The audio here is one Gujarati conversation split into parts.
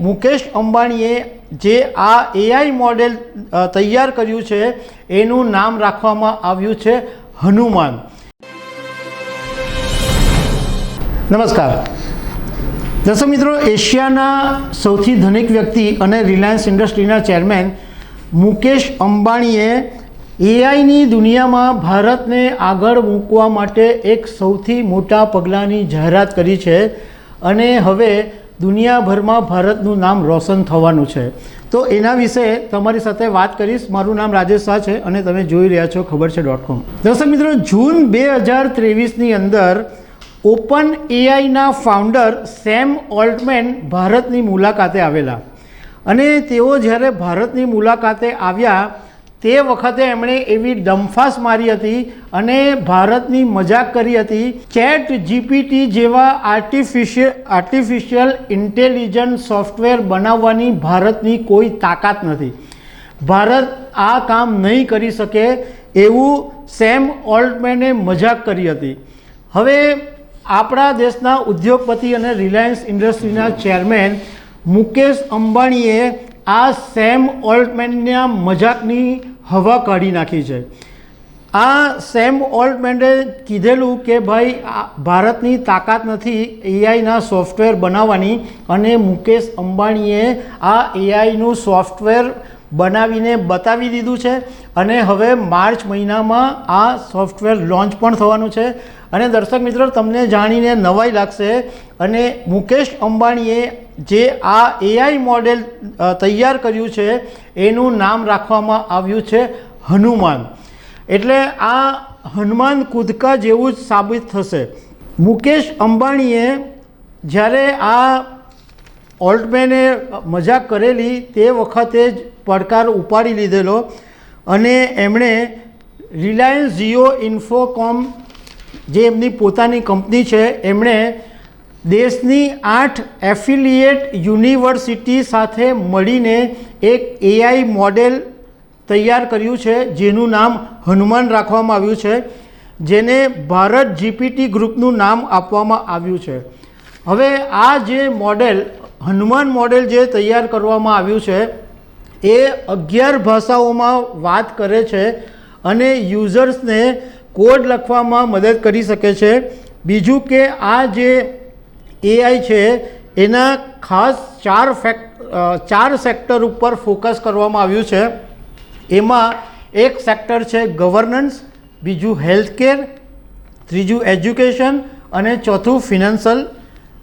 મુકેશ અંબાણીએ જે આ એઆઈ મોડેલ તૈયાર કર્યું છે, એનું નામ રાખવામાં આવ્યું છે હનુમાન. નમસ્કાર. દર્શક મિત્રો, એશિયાના સૌથી ધનિક વ્યક્તિ અને રિલાયન્સ ઇન્ડસ્ટ્રીના ચેરમેન મુકેશ અંબાણીએ એઆઈની દુનિયામાં ભારતને આગળ મૂકવા માટે એક સૌથી મોટા પગલાંની જાહેરાત કરી છે. અને હવે દુનિયાભરમાં ભારતનું નામ રોશન થવાનું છે. તો એના વિશે તમારી સાથે વાત કરીશ. મારું નામ રાજેશ શાહ છે અને તમે જોઈ રહ્યા છો ખબર છે ડોટ કોમ. દર્શક મિત્રો, જૂન બે હજાર ત્રેવીસની અંદર ઓપન એઆઈના ફાઉન્ડર સેમ ઓલ્ટમેન ભારતની મુલાકાતે આવેલા. અને તેઓ જ્યારે ભારતની મુલાકાતે આવ્યા તે વખતે એમણે એવી ડંફાસ મારી હતી અને ભારતની મજાક કરી હતી. ચેટ જીપીટી જેવા આર્ટિફિશિયલ આર્ટિફિશિયલ ઇન્ટેલિજન્સ સોફ્ટવેર બનાવવાની ભારતની કોઈ તાકાત નથી. ભારત આ કામ નહીં કરી શકે એવું સેમ ઓલ્ટમેને મજાક કરી હતી. હવે આપણા દેશના ઉદ્યોગપતિ અને રિલાયન્સ ઇન્ડસ્ટ્રીના ચેરમેન મુકેશ અંબાણીએ આ સેમ ઓલ્ટમેનના મજાકની હવા કાઢી નાખી છે. આ સેમ ઓલ્ટમેન્ડે કીધેલું કે ભાઈ ભારતની તાકાત નથી એઆઈના સોફ્ટવેર બનાવવાની અને મુકેશ અંબાણીએ આ એઆઈનું સોફ્ટવેર બનાવીને બતાવી દીધું છે અને હવે માર્ચ મહિનામાં આ સોફ્ટવેર લોન્ચ પણ થવાનું છે. અને દર્શક મિત્રો, તમને જાણીને નવાઈ લાગશે. અને મુકેશ અંબાણીએ જે આ એઆઈ મોડેલ તૈયાર કર્યું છે, એનું નામ રાખવામાં આવ્યું છે હનુમાન. એટલે આ હનુમાન કૂદકા જેવું જ સાબિત થશે. મુકેશ અંબાણીએ જ્યારે આ ઓલ્ટમેને મજાક કરેલી તે વખતે જ પડકાર ઉપાડી લીધેલો અને એમણે રિલાયન્સ જીઓ ઇન્ફોકોમ, જે એમની પોતાની કંપની છે, એમણે દેશની આઠ એફિલિએટ યુનિવર્સિટી સાથે મળીને એક એઆઈ મોડેલ તૈયાર કર્યું છે, જેનું નામ હનુમાન રાખવામાં આવ્યું છે, જેને ભારત જીપીટી ગ્રુપનું નામ આપવામાં આવ્યું છે. હવે આ જે મોડેલ હનુમાન મોડેલ જે તૈયાર કરવામાં આવ્યું છે, એ અગિયાર ભાષાઓમાં વાત કરે છે અને યુઝર્સને કોડ લખવામાં મદદ કરી શકે છે. બીજું કે આ જે એઆઈ છે, એના ખાસ ચાર ફેક ચાર સેક્ટર ઉપર ફોકસ કરવામાં આવ્યું છે. એમાં એક સેક્ટર છે ગવર્નન્સ, બીજું હેલ્થકેર, ત્રીજું એજ્યુકેશન અને ચોથું ફિનાન્શિયલ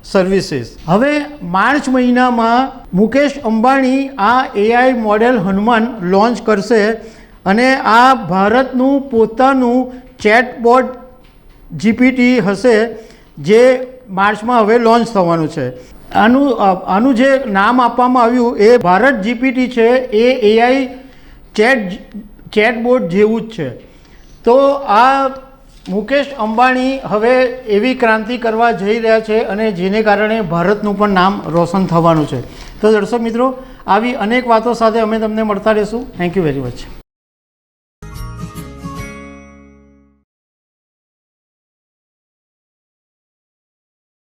સર્વિસીસ હવે માર્ચ મહિનામાં મુકેશ અંબાણી આ એઆઈ મોડેલ હનુમાન લોન્ચ કરશે અને આ ભારતનું પોતાનું ચેટબોટ જીપીટી હશે જે માર્ચમાં હવે લોન્ચ થવાનું છે. આનું આનું જે નામ આપવામાં આવ્યું એ ભારત જીપીટી છે, એ એઆઈ ચેટ ચેટબોટ જેવું જ છે. તો આ મુકેશ અંબાણી હવે એવી ક્રાંતિ કરવા જઈ રહ્યા છે અને જેને કારણે ભારતનું પણ નામ રોશન થવાનું છે. તો દર્શક મિત્રો, આવી અનેક વાતો સાથે અમે તમને મળતા રહીશું. Thank you very much